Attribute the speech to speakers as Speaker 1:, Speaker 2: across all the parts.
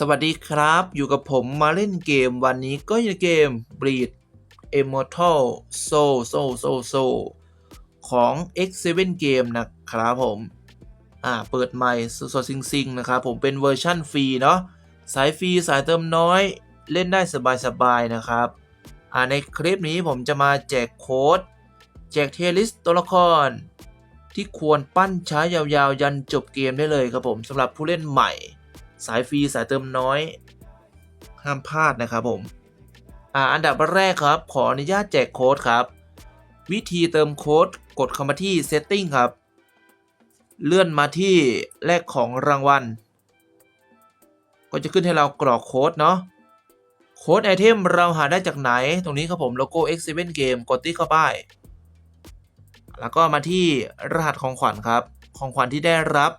Speaker 1: สวัสดีครับ อยู่กับผมมาเล่นเกมวันนี้ก็อยู่เกม Bleed Immortal Soul Soul Soul Soul ของ X7 Game นะครับผม อ่า เปิดใหม่สดๆซิงๆ นะครับผมเป็นเวอร์ชั่นฟรีเนาะ สายฟรีสายเติมน้อยเล่นได้สบายๆ นะครับ อ่า ในคลิปนี้ผมจะมาแจกโค้ด แจกเทลิสตัวละคร ที่ควรปั้นใช้ยาวๆ ยันจบเกมได้เลยครับผมสำหรับผู้เล่นใหม่ สายฟรีสายเติมน้อย ห้ามพลาดนะครับผมอ่าอันดับแรกครับ ขออนุญาตแจกโค้ดครับ วิธีเติมโค้ดกดเข้ามาที่ Setting ครับ เลื่อนมาที่แลกของรางวัล ก็จะขึ้นให้เรากรอกโค้ดเนาะโค้ดไอเทมเราหาได้จากไหน ตรงนี้ครับผมโลโก้ X7 Game กดติ๊กเข้าไป แล้วก็มาที่รหัสของขวัญครับ ของขวัญที่ได้รับ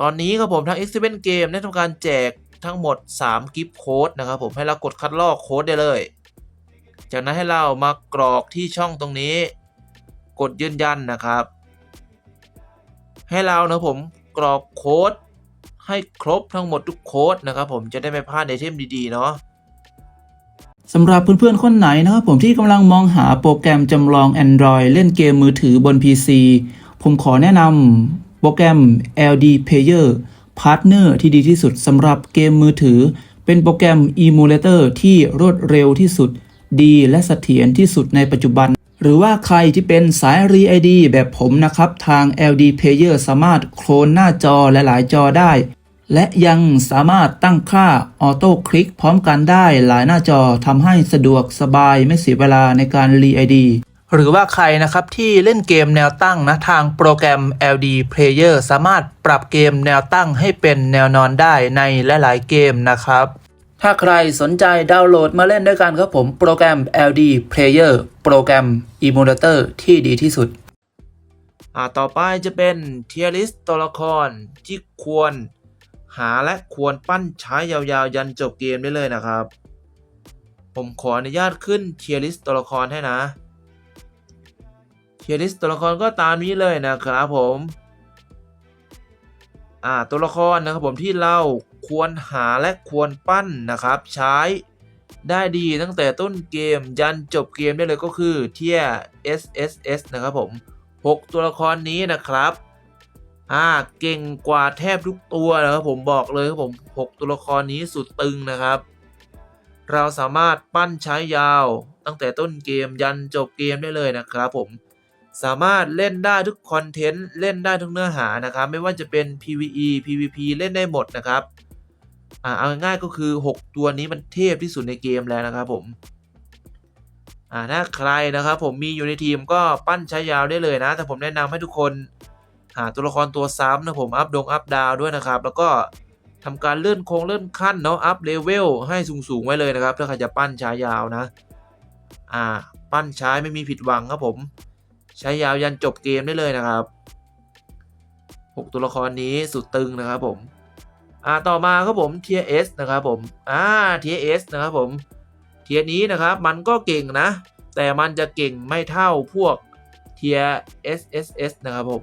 Speaker 1: ตอนนี้ครับผมทาง X7 Game ได้ทำการแจกทั้งหมด 3 กิฟต์โค้ดนะครับผมให้เรากดคัดลอกโค้ดได้เลย จากนั้นให้เรามากรอกที่ช่องตรงนี้ กดยืนยันนะครับ ให้เรานะผมกรอกโค้ดให้ครบทั้งหมดทุกโค้ดนะครับผมจะได้ไม่พลาดไอเทมดีๆเนาะ
Speaker 2: สำหรับเพื่อนๆ คนไหนนะครับผมที่กำลังมองหาโปรแกรมจำลอง Android เล่นเกมมือถือบน PC ผมขอแนะนำ โปรแกรม LD Player Partner ที่ดีที่สุดสำหรับเกมมือถือ เป็นโปรแกรม Emulator ที่รวดเร็วที่สุด ดีและเสถียรที่สุดในปัจจุบัน หรือว่าใครที่เป็นสาย r e ID แบบผมนะครับ ทาง LD Player สามารถโคลนหน้าจอหลายๆจอได้ และยังสามารถตั้งค่าออโต้คลิกพร้อมกันได้หลายหน้าจอทำให้สะดวกสบายไม่เสียเวลาในการรีไอดี หรือว่าใครนะครับที่เล่นเกมแนวตั้งนะทางโปรแกรม LD Player สามารถปรับเกมแนวตั้งให้เป็นแนวนอนได้ในหลายๆเกมนะครับ ถ้าใครสนใจดาวน์โหลดมาเล่นด้วยกันครับผมโปรแกรม LD Player โปรแกรม Emulator ที่ดีที่สุด
Speaker 1: อ่าต่อไปจะเป็นเทียริสตัวละครที่ควรหาและควรปั้นใช้ยาวๆ ยันจบเกมได้เลยนะครับ ผมขออนุญาตขึ้นเทียริสตัวละครให้นะ เทียริสตัวละครก็ตามนี้เลยนะครับผมอ่าตัวละครนะครับผมที่เราควรหาและควรปั้นนะครับ ใช้ได้ดีตั้งแต่ต้นเกมยันจบเกมได้เลยก็คือเทีย SSS นะครับผม 6 ตัวละครนี้นะครับอ่าเก่งกว่าแทบทุกตัวนะครับผมบอกเลยครับผม 6 ตัวละครนี้สุดตึงนะครับ เราสามารถปั้นใช้ยาวตั้งแต่ต้นเกมยันจบเกมได้เลยนะครับผม สามารถเล่นได้ทุกคอนเทนต์เล่นได้ทุกเนื้อหานะครับไม่ว่าจะเป็น PVE PVP เล่นได้หมดนะครับอ่าเอาง่ายๆก็คือ 6 ตัวนี้มันเทพที่สุดในเกมแล้วนะครับผมอ่าถ้าใครนะครับผมมีอยู่ในทีมก็ปั้นใช้ยาวได้เลยนะ แต่ผมแนะนำให้ทุกคนหาตัวละครตัวซ้ำนะผมอัพดงอัพดาวด้วยนะครับ แล้วก็ทำการเลื่อนโค้งเลื่อนขั้นเนาะอัพเลเวลให้สูงๆไว้เลยนะครับ ถ้าใครจะปั้นใช้ยาวนะ อ่า ปั้นใช้ไม่มีผิดหวังครับผม ใช้ยาวยันจบเกมได้เลยนะครับ 6 ตัวละครนี้สุดตึงนะครับผมอ่าต่อมาครับผม Tier S นะครับผมอ่า Tier S นะครับผมเทียนี้นะครับมันก็เก่งนะ แต่มันจะเก่งไม่เท่าพวกเทีย SSS นะครับผม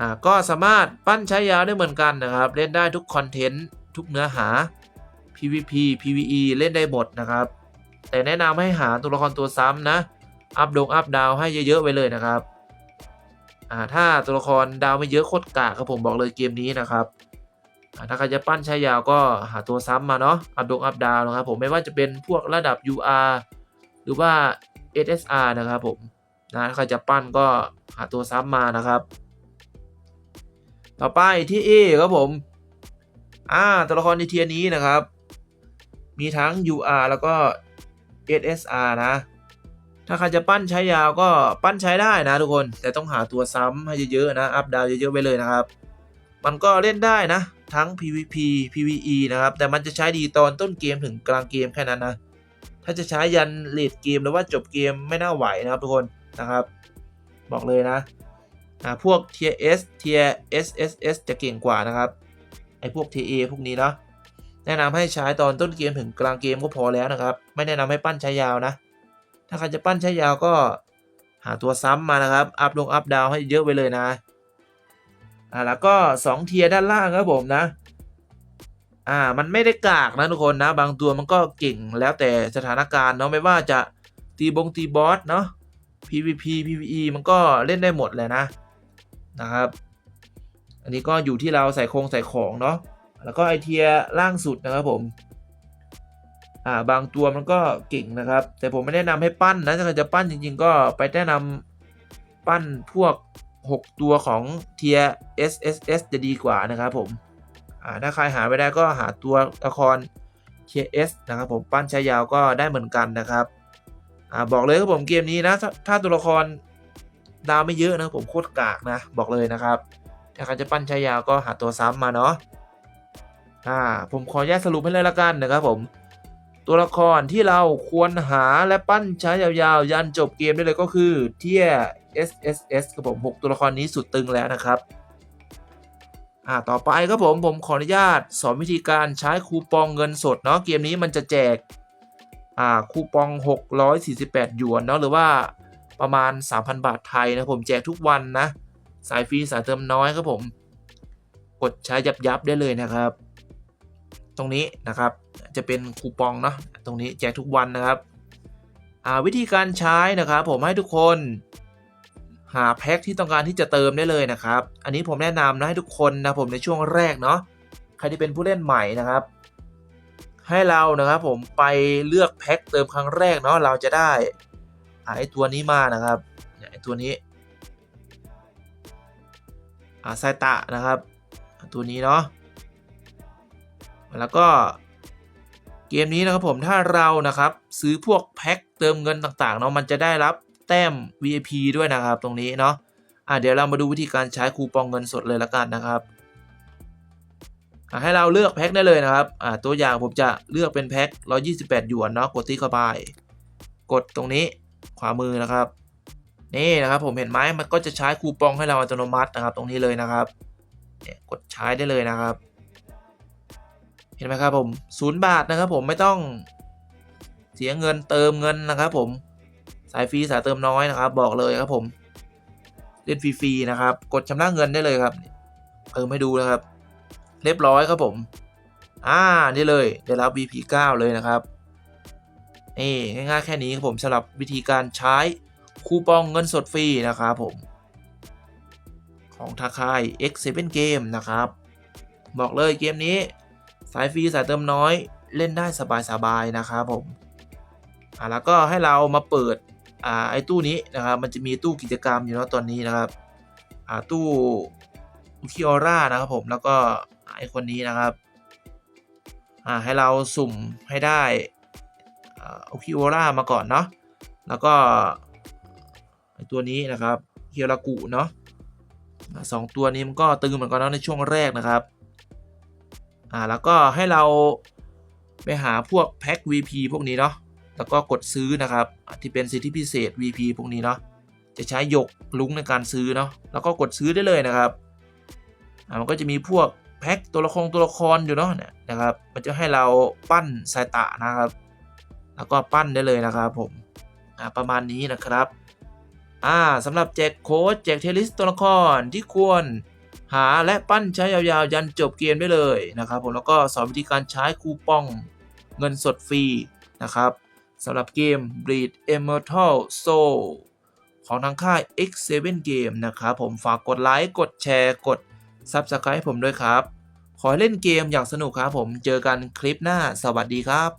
Speaker 1: อ่าก็สามารถปั้นใช้ยาวได้เหมือนกันนะครับ เล่นได้ทุกคอนเทนต์ทุกเนื้อหา PVP PVE เล่นได้หมดนะครับ แต่แนะนำให้หาตัวละครตัวซ้ำนะ อัพดงอัพดาวให้เยอะๆไว้เลยนะครับอ่าถ้าตัวละครดาวไม่เยอะโคตรกากครับผมบอกเลยเกมนี้นะครับถ้าใครจะปั้นใช้ยาวก็หาตัวซ้ำมาเนาะอัพดงอัพดาวนะครับผมไม่ว่าจะเป็นพวกระดับ UR หรือว่า SSR นะครับผมนะถ้าใครจะปั้นก็หาตัวซ้ำมานะครับ ต่อไปที่ A ครับผมอ่าตัวละครในเทียนี้นะครับ มีทั้ง UR แล้วก็ SSR นะ ถ้าใครจะปั้นใช้ยาวก็ปั้นใช้ได้นะทุกคน แต่ต้องหาตัวซ้ำให้เยอะๆนะ อัพดาวเยอะๆไปเลยนะครับ มันก็เล่นได้นะ ทั้ง PVP PVE นะครับ แต่มันจะใช้ดีตอนต้นเกมถึงกลางเกมแค่นั้นนะ ถ้าจะใช้ยันเลดเกมหรือว่าจบเกมไม่น่าไหวนะครับทุกคนนะครับ บอกเลยนะอ่าพวก Tier S Tier SSS จะเก่งกว่านะครับ ไอพวก TA พวกนี้เนาะแนะนำให้ใช้ตอนต้นเกมถึงกลางเกมก็พอแล้วนะครับ ไม่แนะนำให้ปั้นใช้ยาวนะ ถ้าใครจะปั้นใช้ยาวก็หาตัวซ้ำมานะครับ อัพลงอัพดาวให้เยอะไปเลยนะ อ่าแล้วก็ 2 เทียด้านล่างครับผมนะ อ่ามันไม่ได้กากนะทุกคนนะ บางตัวมันก็เก่งแล้วแต่สถานการณ์เนาะไม่ว่าจะตีบงตีบอสเนาะ PVP PVE มันก็เล่นได้หมดเลยนะนะครับ อันนี้ก็อยู่ที่เราใส่โครงใส่ของเนาะ แล้วก็ไอเทียล่างสุดนะครับผม อ่าบางตัวมันก็เก่งนะครับ แต่ผมไม่แนะนำให้ปั้นนะถ้าใครจะปั้นจริง ๆ ก็ไปแนะนำปั้นพวก 6 ตัวของเทีย SSS จะดีกว่านะครับผมอ่าถ้าใครหาไม่ได้ก็หาตัวละครเทีย S นะครับผมปั้นใช้ยาวก็ได้เหมือนกันนะครับอ่าบอกเลยครับผมเกมนี้นะถ้าถ้าตัวละครดาวไม่เยอะนะผมโคตรกากนะบอกเลยนะครับถ้าใครจะปั้นใช้ยาวก็หาตัวซ้ำมาเนาะอ่าผมขอแยกสรุปให้เลยละกันนะครับผม ตัวละครที่เราควรหาและปั้นใช้ยาวๆ ยันจบเกมได้เลยก็คือเทีย SSS ครับผม 6 ตัวละครนี้สุดตึงแล้วนะครับอ่าต่อไปครับผมผมขออนุญาตสอนวิธีการใช้คูปองเงินสดเนาะเกมนี้มันจะแจกอ่าคูปอง 648 หยวนเนาะหรือว่าประมาณ 3,000 บาทไทยนะผมแจกทุกวันนะ สายฟรีสายเติมน้อยครับผม กดใช้ยับยับได้เลยนะครับ ตรงนี้นะครับ จะเป็นคูปองเนาะตรงนี้แจกทุกวันนะครับวิธีการใช้นะครับ ผมให้ทุกคนหาแพ็คที่ต้องการที่จะเติมได้เลยนะครับ อันนี้ผมแนะนำนะให้ทุกคนนะผมในช่วงแรกเนาะใครที่เป็นผู้เล่นใหม่นะครับ ให้เรานะครับผมไปเลือกแพ็คเติมครั้งแรกเนาะเราจะได้อ่าไอตัวนี้มานะครับเนี่ยไอตัวนี้อ่าไซตะนะครับ ตัวนี้เนาะ แล้วก็เกมนี้นะครับผมถ้าเรานะครับซื้อพวกแพ็คเติมเงินต่างๆเนาะมันจะได้รับแต้ม VIP ด้วยนะครับตรงนี้เนาะอ่าเดี๋ยวเรามาดูวิธีการใช้คูปองเงินสดเลยละกันนะครับอ่าให้เราเลือกแพ็คได้เลยนะครับอ่าตัวอย่างผมจะเลือกเป็นแพ็ค128 หยวนเนาะกดที่เข้าไป กดตรงนี้ขวามือนะครับ นี่นะครับผมเห็นไหมมันก็จะใช้คูปองให้เราอัตโนมัตินะครับ ตรงนี้เลยนะครับเนี่ยกดใช้ได้เลยนะครับ เห็นไหมครับผมศูนย์บาทนะครับผมไม่ต้องเสียเงินเติมเงินนะครับผมสายฟรีสายเติมน้อยนะครับ บอกเลยครับผมเล่นฟรีๆนะครับ กดชำระเงินได้เลยครับเติมให้ดูนะครับ เรียบร้อยครับผมอ่านี่เลยได้รับ VP9 เลยนะครับนี่ง่ายๆแค่นี้ครับผมสำหรับวิธีการใช้คูปองเงินสดฟรีนะครับผม ของทาคาย X7 Game นะครับ บอกเลยเกมนี้ สายฟรีสายเติมน้อยเล่นได้สบายๆนะครับผมอ่าแล้วก็ให้เรามาเปิดอ่าไอ้ตู้นี้นะครับมันจะมีตู้กิจกรรมอยู่เนาะตอนนี้นะครับอ่าตู้คิออร่านะครับผมแล้วก็ไอ้คนนี้นะครับอ่าให้เราสุ่มให้ได้อ่าคิออร่ามาก่อนเนาะแล้วก็ตัวนี้นะครับเคียรากุเนาะสองตัวนี้มันก็ตึงเหมือนกันเนาะในช่วงแรกนะครับ อ่าแล้วก็ให้เราไปหาพวกแพ็ค VP พวกนี้เนาะแล้วก็กดซื้อนะครับที่เป็นสิทธิพิเศษ VP พวกนี้เนาะจะใช้หยกลุงในการซื้อเนาะแล้วก็กดซื้อได้เลยนะครับอ่ามันก็จะมีพวกแพ็คตัวละครตัวละครอยู่เนาะเนี่ยนะครับ มันจะให้เราปั้นไซตะนะครับ แล้วก็ปั้นได้เลยนะครับผมอ่าประมาณนี้นะครับอ่าสำหรับแจกโค้ดแจกเทลิสตัวละครที่ควร หาและปั้นใช้ยาวๆ ยันจบเกมได้เลยนะครับผมแล้วก็สอนวิธีการใช้คูปองเงินสดฟรีนะครับสำหรับเกม Bleed Immortal Soul ของทางค่าย X7 Game นะครับผมฝากกดไลค์กดแชร์กด Subscribe ผมด้วยครับ ขอให้เล่นเกมอย่างสนุกครับผมเจอกันคลิปหน้าสวัสดีครับ